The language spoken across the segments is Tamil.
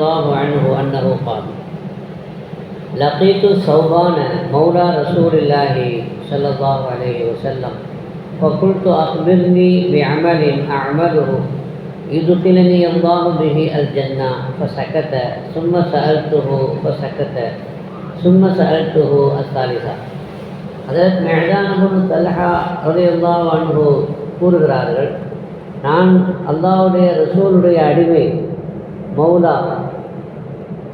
الله عنه أنه قال لقيت ثوبان مولى رسول الله صلى الله عليه وسلم فقلت أخبرني بعمل أعمله يدخلني الله به الجنة فسكت ثم سألته فسكت ثم سألته الثالثة அதற்கு மெஹதானபுன் தல்ஹா ரலியல்லா அன்பு கூறுகிறார்கள் நான் அல்லாவுடைய ரசூலுடைய அடிமை மௌலா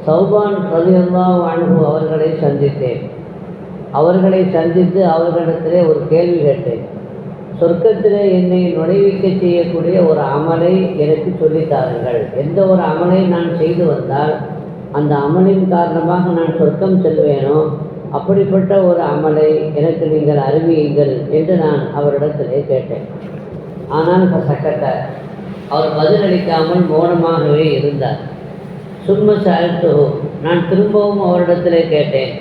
சௌபான் ரலியல்லா அன்பு அவர்களை சந்தித்தேன். அவர்களை சந்தித்து அவர்களிடத்திலே ஒரு கேள்வி கேட்டேன். சொர்க்கத்திலே என்னை நுழைவிக்க செய்யக்கூடிய ஒரு அமலை எனக்கு சொல்லித்தாருங்கள் எந்த ஒரு அமலை நான் செய்து வந்தால் அந்த அமலின் காரணமாக நான் சொர்க்கம் செல்வேனோ அப்படிப்பட்ட ஒரு அமலை எனக்கு நீங்கள் அறிவியுங்கள் என்று நான் அவரிடத்திலே கேட்டேன். ஆனால் இப்போ சக்கட்ட அவர் பதிலளிக்காமல் மௌனமாகவே இருந்தார். சும்ம சாழ்த்து நான் திரும்பவும் அவரிடத்திலே கேட்டேன்.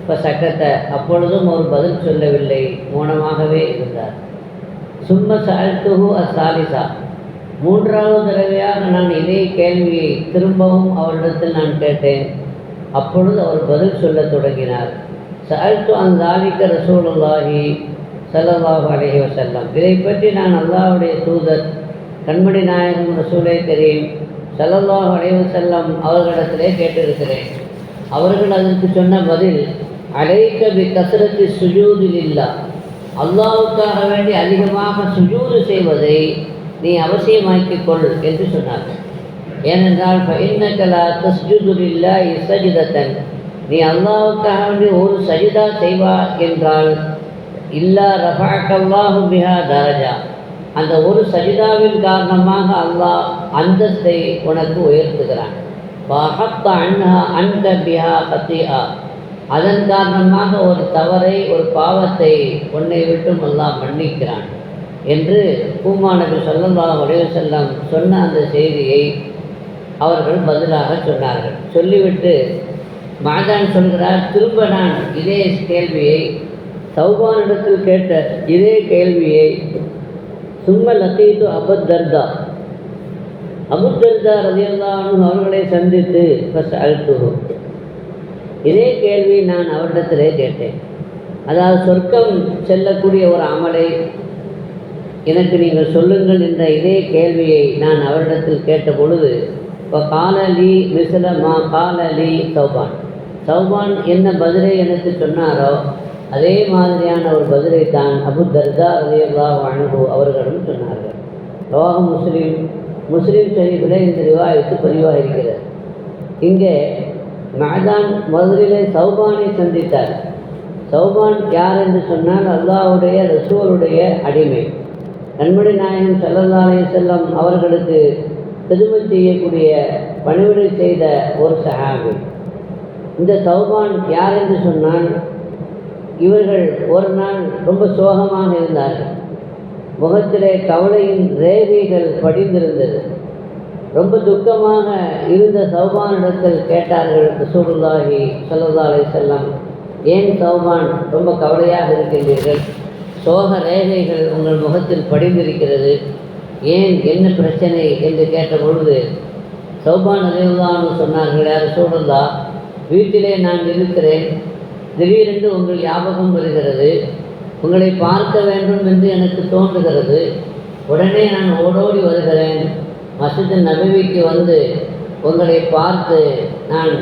இப்போ சக்கத்தை அப்பொழுதும் அவர் பதில் சொல்லவில்லை மௌனமாகவே இருந்தார். சும்ம சாழ்த்துஹு அசாலிசா. மூன்றாவது தடவையாக நான் இதே கேள்வியை திரும்பவும் அவரிடத்தில் நான் கேட்டேன். அப்பொழுது அவர் பதில் சொல்லத் தொடங்கினார். சாழ்த்து அந்த ஆலிக்க ரசூலுல்லாஹி ஸல்லல்லாஹு அலைஹி செல்லம் இதை பற்றி நான் அல்லாவுடைய தூதர் கண்மணி நாயகம் ரசூலே தெரியும். ஸல்லல்லாஹு அலைஹி செல்லம் அவர்களிடத்திலே கேட்டிருக்கிறேன். அவர்கள் அதற்கு சொன்ன பதில் அலைக்க பி கசரத்து சுஜூதில் இல்லா அல்லாவுக்காக வேண்டி அதிகமாக சுஜூது செய்வதை நீ அவசியமாக்கிக் கொள் என்று சொன்னார்கள். ஏனென்றால் ஃபைன்னகலா தஸ்ஜுதுலில்லா இசஜிதத்தன் நீ அல்லாவுக்காக வேண்டி ஒரு சஜிதா செய்வா என்றால் இல்லா ரஃபாக்கல்லாஹு பிஹா தரஜா. அந்த ஒரு சஜிதாவின் காரணமாக அல்லாஹ் அந்தஸ்தை உனக்கு உயர்த்துகிறான். வஹத்த பிஹா அதன் காரணமாக ஒரு தவறை ஒரு பாவத்தை உன்னை விட்டும் அல்லாஹ் மன்னிக்கிறான் என்று பூமானபி சொல்லல்லா உடைய செல்லம் சொன்ன அந்த செய்தியை அவர்கள் பதிலாக சொன்னார்கள். சொல்லிவிட்டு மாதான் சொல்கிறார் திரும்ப நான் இதே கேள்வியை சௌபானிடத்தில் கேட்ட இதே கேள்வியை சும்ம லத்தீத்து அபத்தர்தா அபுத்தர்தா ரதியல்லானும் அவர்களை சந்தித்து ஃபஸ்ட் அழுத்துவோம் இதே கேள்வி நான் அவரிடத்திலே கேட்டேன். அதாவது சொர்க்கம் செல்லக்கூடிய ஒரு அமலை எனக்கு நீங்கள் சொல்லுங்கள் என்ற இதே கேள்வியை நான் அவரிடத்தில் கேட்ட பொழுது இப்போ காலலி மிசிலமா காலலி சௌபான். சௌபான் என்ன பதிலை எனக்கு சொன்னாரோ அதே மாதிரியான ஒரு பதிலை தான் அபு தர்தா அலியல்லா அனுபு அவர்களும் சொன்னார்கள். ரோஹ முஸ்லீம் முஸ்லீம் ஷரீஃபில் இந்த ரிவாயத்து பதிவாக இருக்கிறது இங்கே மாதான் முதலிலே சௌபானை சந்தித்தார். சௌபான் யார் என்று சொன்னால் அல்லாஹ்வுடைய ரசூலுடைய அடிமை. நன்மடி நாயகன் ஸல்லல்லாஹு செல்லம் அவர்களுக்கு பெருமை செய்யக்கூடிய பணிவிடை செய்த ஒரு சஹாபி. இந்த சௌபான் யார் என்று சொன்னால் இவர்கள் ஒரு நாள் ரொம்ப சோகமாக இருந்தார்கள். முகத்திலே கவலையின் ரேகைகள் படிந்திருந்தது. ரொம்ப துக்கமாக இருந்த சௌபானிடத்தில் கேட்டார்கள் ரசூலுல்லாஹி ஸல்லல்லாஹு செல்லம் ஏன் சௌபான் ரொம்ப கவலையாக இருக்கின்றீர்கள் சோக ரேகைகள் உங்கள் முகத்தில் படிந்திருக்கிறது. ஏன்? என்ன பிரச்சனை? என்று கேட்ட பொழுது சௌபான் அறிவுதான் சொன்னார்கள் யார் சூழல்லா வீட்டிலே நான் இருக்கிறேன். திடீரென்று உங்கள் ஞாபகம் வருகிறது. உங்களை பார்க்க வேண்டும் என்று எனக்கு தோன்றுகிறது. உடனே நான் ஓடோடி வருகிறேன். மசித் நபவிக்கு வந்து உங்களை பார்த்து நான்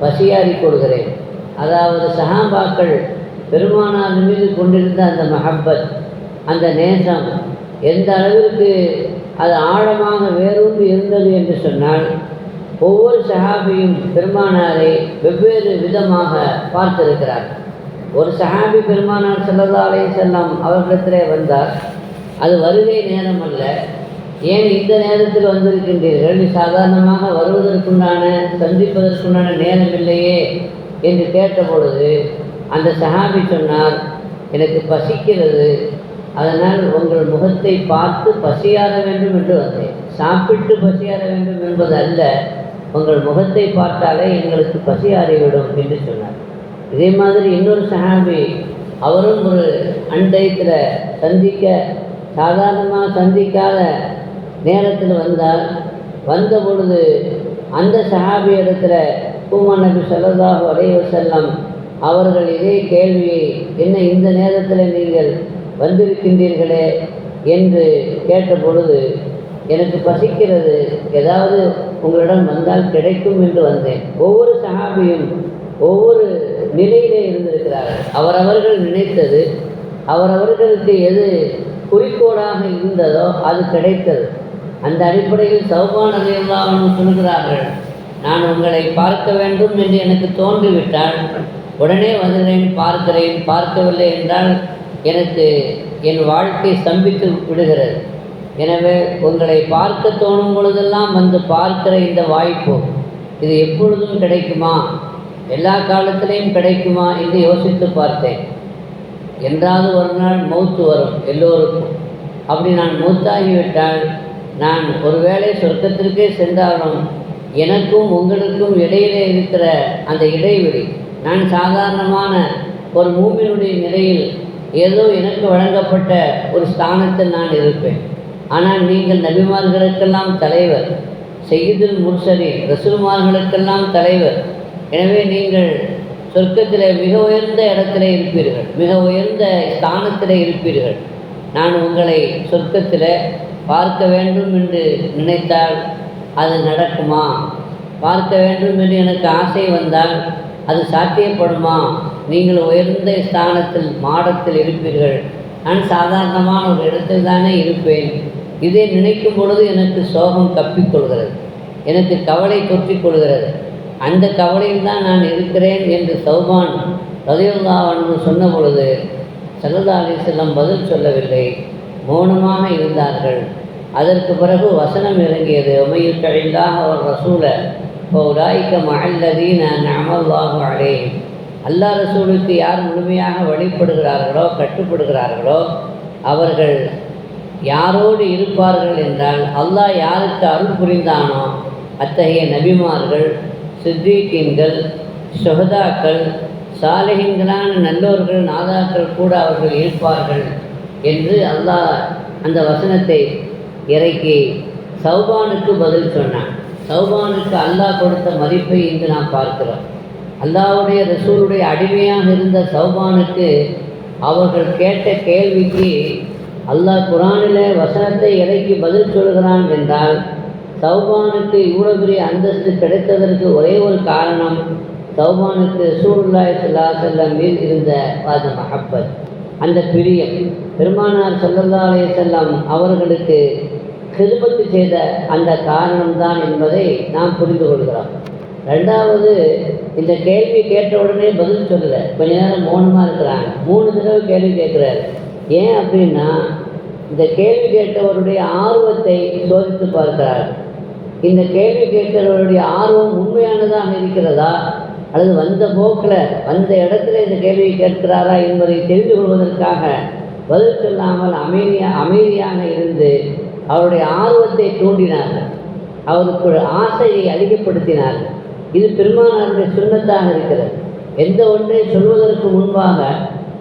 பசியாறி கொள்கிறேன். அதாவது சஹாபாக்கள் பெருமானார் மீது கொண்டிருந்த அந்த மஹப்பத் அந்த நேசம் எந்த அளவிற்கு அது ஆழமாக வேரூன்றி இருந்தது என்று சொன்னால் ஒவ்வொரு சஹாபியும் பெருமானாரை வெவ்வேறு விதமாக பார்த்திருக்கிறார். ஒரு சஹாபி பெருமானார் ஸல்லல்லாஹு செல்லம் அவர்களிடத்திலே வந்தார். அது வருகை நேரம் அல்ல. ஏன் இந்த நேரத்தில் வந்திருக்கின்றீர்கள்? நீ சாதாரணமாக வருவதற்குண்டான சந்திப்பதற்குண்டான நேரம் இல்லையே என்று கேட்ட பொழுது அந்த சஹாபி சொன்னார் எனக்கு பசிக்கிறது. அதனால் உங்கள் முகத்தை பார்த்து பசியாற வேண்டும் என்று வந்தேன். சாப்பிட்டு பசியாற வேண்டும் என்பது அல்ல. உங்கள் முகத்தை பார்த்தாலே எங்களுக்கு பசியாறிவிடும் என்று சொன்னார். இதே மாதிரி இன்னொரு சஹாபி அவரும் ஒரு அண்டயத்தில் சந்திக்க சாதாரணமாக சந்திக்காத நேரத்தில் வந்தார். வந்த பொழுது அந்த சஹாபி இடத்துல பூமா நபி சொல்லதாக அலைஹி செல்லம் அவர்கள் இதே கேள்வியை என்ன இந்த நேரத்தில் நீங்கள் வந்திருக்கின்றீர்களே? என்று கேட்ட பொழுது எனக்கு பசிக்கிறது. ஏதாவது உங்களிடம் வந்தால் கிடைக்கும் என்று வந்தேன். ஒவ்வொரு சகாபியும் ஒவ்வொரு நிலையிலே இருந்திருக்கிறார்கள். அவரவர்கள் நினைத்தது அவரவர்களுக்கு எது குறிக்கோளாக இருந்ததோ அது கிடைத்தது. அந்த அடிப்படையில் சௌபான அதையெல்லாம் சொல்கிறார்கள் நான் உங்களை பார்க்க வேண்டும் என்று எனக்கு தோன்றிவிட்டால் உடனே வந்துகிறேன் பார்க்கிறேன் பார்க்கவில்லை என்றால் எனக்கு என் வாழ்க்கை ஸ்தம்பித்து விடுகிறது. எனவே உங்களை பார்க்க தோணும் பொழுதெல்லாம் வந்து பார்க்கிற இந்த வாய்ப்பு இது எப்பொழுதும் கிடைக்குமா? எல்லா காலத்திலையும் கிடைக்குமா என்று யோசித்து பார்த்தேன். என்றாவது ஒரு நாள் மௌத்து வரும் எல்லோருக்கும். அப்படி நான் மூத்தாகிவிட்டால் நான் ஒருவேளை சொர்க்கத்திற்கே சென்றாலும் எனக்கும் உங்களுக்கும் இடையிலே இருக்கிற அந்த இடைவெளி நான் சாதாரணமான ஒரு மூமினுடைய நிலையில் ஏதோ எனக்கு வழங்கப்பட்ட ஒரு ஸ்தானத்தில் நான் இருப்பேன். ஆனால் நீங்கள் நபிமார்களுக்கெல்லாம் தலைவர் செய்யுதுல் முர்சலின் ரசூல்மார்களுக்கெல்லாம் தலைவர். எனவே நீங்கள் சொர்க்கத்தில் மிக உயர்ந்த இடத்துல இருப்பீர்கள் மிக உயர்ந்த ஸ்தானத்தில் இருப்பீர்கள். நான் உங்களை சொர்க்கத்தில் பார்க்க வேண்டும் என்று நினைத்தால் அது நடக்குமா? பார்க்க வேண்டும் என்று எனக்கு ஆசை வந்தால் அது சாத்தியப்படுமா? நீங்கள் உயர்ந்த ஸ்தானத்தில் மாடத்தில் இருப்பீர்கள். நான் சாதாரணமான ஒரு இடத்தில் தானே இருப்பேன். இதை நினைக்கும் பொழுது எனக்கு சோகம் கப்பிக்கொள்கிறது எனக்கு கவலை தொற்றிக் கொள்கிறது. அந்த கவலையில் தான் நான் இருக்கிறேன் என்று சௌபான் ரதியுல்லா சொன்ன பொழுது சல்லல்லா அலிசல்லம் பதில் சொல்லவில்லை. மௌனமாக இருந்தார்கள். அதற்கு பிறகு வசனம் இறங்கியது. உமையுக்கழிந்தாக அவர் ரசூல உலாய்க்க நான் அமல்லாஹு அலே அல்லா ரசூலுக்கு யார் முழுமையாக வழிபடுகிறார்களோ கட்டுப்படுகிறார்களோ அவர்கள் யாரோடு இருப்பார்கள் என்றால் அல்லாஹ் யாருக்கு அருள் புரிந்தானோ அத்தகைய நபிமார்கள் சித்தீக்கீன்கள் சுகதாக்கள் சாலைகளான நல்லோர்கள் நாதாக்கள் கூட அவர்கள் இருப்பார்கள் என்று அல்லாஹ் அந்த வசனத்தை இறக்கி சௌபானுக்கு பதில் சொன்னான். சௌபானுக்கு அல்லாஹ் கொடுத்த மதிப்பை இங்கு நாம் பார்க்கிறோம். அல்லாவுடைய ரசூலுடைய அடிமையாக இருந்த சௌபானுக்கு அவர்கள் கேட்ட கேள்விக்கு அல்லாஹ் குரானிலே வசனத்தை இறக்கி பதில் சொல்கிறான் என்றால் சௌபானுக்கு இவ்வளோ பெரிய அந்தஸ்து கிடைத்ததற்கு ஒரே ஒரு காரணம் சௌபானுக்கு சூருல்லாய் சல்லா செல்லம் மீது இருந்த அந்த மஹப்பத் அந்த பிரியம். பெருமானார் சல்லல்லா அலைய செல்லம் அவர்களுக்கு கிருபத்து செய்த அந்த காரணம்தான் என்பதை நாம் புரிந்து கொள்கிறோம். ரெண்டாவது இந்த கேள்வி கேட்ட உடனே பதில் சொல்லலை. கொஞ்ச நேரம் மௌனமாக இருக்கிறாங்க. மூணு தடவை கேள்வி கேட்குறாரு. ஏன் அப்படின்னா இந்த கேள்வி கேட்டவருடைய ஆர்வத்தை சோதித்து பார்க்கிறார். இந்த கேள்வி கேட்கிறவருடைய ஆர்வம் உண்மையானதாக இருக்கிறதா? அல்லது வந்த போக்கில் வந்த இடத்துல இந்த கேள்வியை கேட்கிறாரா என்பதை தெரிந்து கொள்வதற்காக பதில் சொல்லாமல் அமைதியா அமைதியாக இருந்து அவருடைய ஆர்வத்தை தூண்டினார்கள். அவருக்கு ஒரு ஆசையை அதிகப்படுத்தினார்கள் இது பெருமானாருடைய சுண்ணத்தாக இருக்கிறது. எந்த ஒன்றை சொல்வதற்கு முன்பாக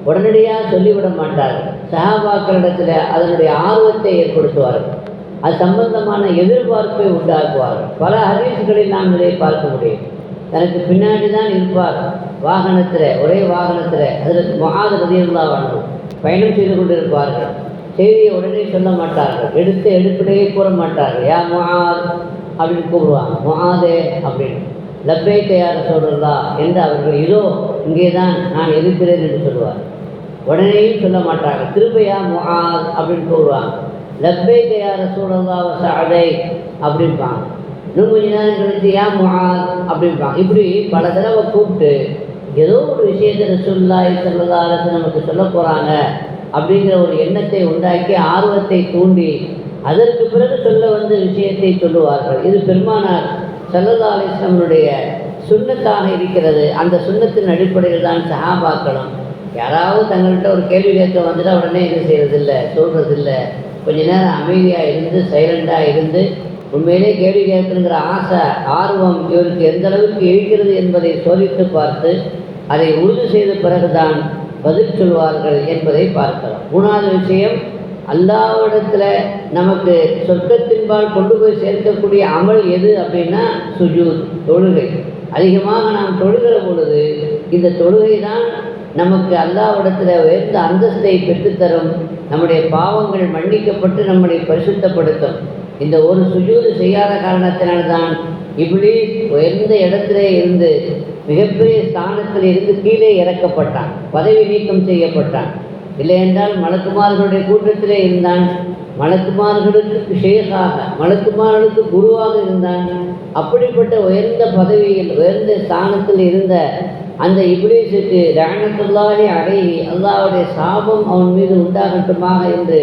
உடனடியாக சொல்லிவிட மாட்டார். சகாபாக்களிடத்தில் அதனுடைய ஆர்வத்தை ஏற்படுத்துவார்கள் அது சம்பந்தமான எதிர்பார்ப்பை உண்டாக்குவார்கள் பல ஹதீஸ்களில் நாம் இதை பார்க்க முடியும். தனக்கு பின்னாடி தான் இருப்பார். வாகனத்தில் ஒரே வாகனத்தில் அதில் மகாத பதியல்லா வரணும் பயணம் செய்து கொண்டிருப்பார்கள். செய்தியை உடனே சொல்ல மாட்டார்கள். எடுத்து எடுப்பிலேயே கூற மாட்டார்கள். யா மொஹாத் அப்படின்னு கூப்பிடுவாங்க முகாதே அப்படின்னு. லப்பே தயார சொல்றதா என்று அவர்கள் இதோ இங்கே தான் நான் இருக்கிறேன் என்று சொல்லுவார். உடனேயும் சொல்ல மாட்டாங்க. திருப்பையா முகாத் அப்படின்னு கூறுவாங்க. லப்பை தயார சூழலா சாடை அப்படிம்பாங்க. இன்னும் கொஞ்ச நேரம் கழிச்சு ஏன் முகாத் அப்படிம்பாங்க. இப்படி பல தடவை கூப்பிட்டு ஏதோ ஒரு விஷயத்தை ரசூல்லாய் செல்லதா அரசு நமக்கு சொல்ல போகிறாங்க அப்படிங்கிற ஒரு எண்ணத்தை உண்டாக்கி ஆர்வத்தை தூண்டி அதற்கு பிறகு சொல்ல வந்த விஷயத்தை சொல்லுவார்கள். இது பெருமானார் சல்லல்லா அலிஸ்லமனுடைய சுண்ணத்தாக இருக்கிறது. அந்த சுண்ணத்தின் அடிப்படையில் தான் சஹாபாக்களும் யாராவது தங்கள்கிட்ட ஒரு கேள்வி கேட்க வந்துட்டு உடனே இது செய்கிறதில்ல சொல்கிறதில்ல கொஞ்ச நேரம் அமைதியாக இருந்து சைலண்டாக இருந்து உண்மையிலே கேள்வி கேட்கணுங்கிற ஆசை ஆர்வம் இவருக்கு எந்த அளவுக்கு இருக்கிறது என்பதை சோதித்து பார்த்து அதை உறுதி செய்த பிறகுதான் பதில் சொல்வார்கள் என்பதை பார்க்கலாம். மூணாவது விஷயம் அல்லாவிடத்தில் நமக்கு சொர்க்கத்தின்பால் கொண்டு போய் சேர்க்கக்கூடிய அமல் எது அப்படின்னா சுஜூத் தொழுகை. அதிகமாக நாம் தொழுகிற பொழுது இந்த தொழுகை தான் நமக்கு அல்லாவிடத்தில் உயர்ந்த அந்தஸ்தை பெற்றுத்தரும். நம்முடைய பாவங்கள் மன்னிக்கப்பட்டு நம்மளை பரிசுத்தப்படுத்தும். இந்த ஒரு சுஜூது செய்யாத காரணத்தினால்தான் இப்படி உயர்ந்த இடத்திலே இருந்து மிகப்பெரிய ஸ்தானத்தில் இருந்து கீழே இறக்கப்பட்டான். பதவி நீக்கம் செய்யப்பட்டான். இல்லை என்றால் மலக்குமார்களுடைய கூட்டத்திலே இருந்தான். மலக்குமார்களுக்கு ஷேகாக மலக்குமார்களுக்கு குருவாக இருந்தான். அப்படிப்பட்ட உயர்ந்த பதவியில் உயர்ந்த ஸ்தானத்தில் இருந்த அந்த இப்ளீஸுக்கு ரணத்துல்லாஹி அடையி அல்லாவுடைய சாபம் அவன் மீது உண்டாகட்டுமாக என்று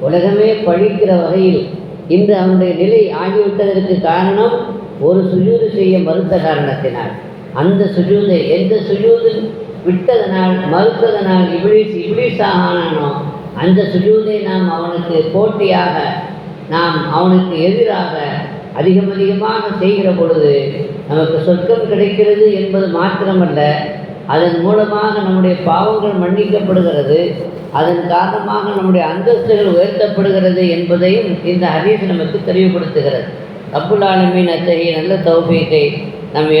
உலகமே பழிக்கிற வகையில் இன்று அவனுடைய நிலை ஆகிவிட்டதற்கு காரணம் ஒரு சுஜூது செய்ய மறுத்த காரணத்தினால். அந்த சுஜூதை எந்த சுஜூது விட்டதனால் மறுத்ததனால் இப்ளீஸ் இப்ளீஸாக ஆனானோ அந்த சுஜூதை நாம் அவனுக்கு போட்டியாக நாம் அவனுக்கு எதிராக அதிகம் அதிகமாக செய்கிற பொழுது நமக்கு சொர்க்கம் கிடைக்கிறது என்பது மாத்திரமல்ல அதன் மூலமாக நம்முடைய பாவங்கள் மன்னிக்கப்படுகிறது அதன் காரணமாக நம்முடைய அந்தஸ்துகள் உயர்த்தப்படுகிறது என்பதையும் இந்த ஹரீஸ் நமக்கு தெளிவுபடுத்துகிறது. அப்புல் ஆலமீன் அத்தகைய நல்ல தௌஃபீக்கை நம்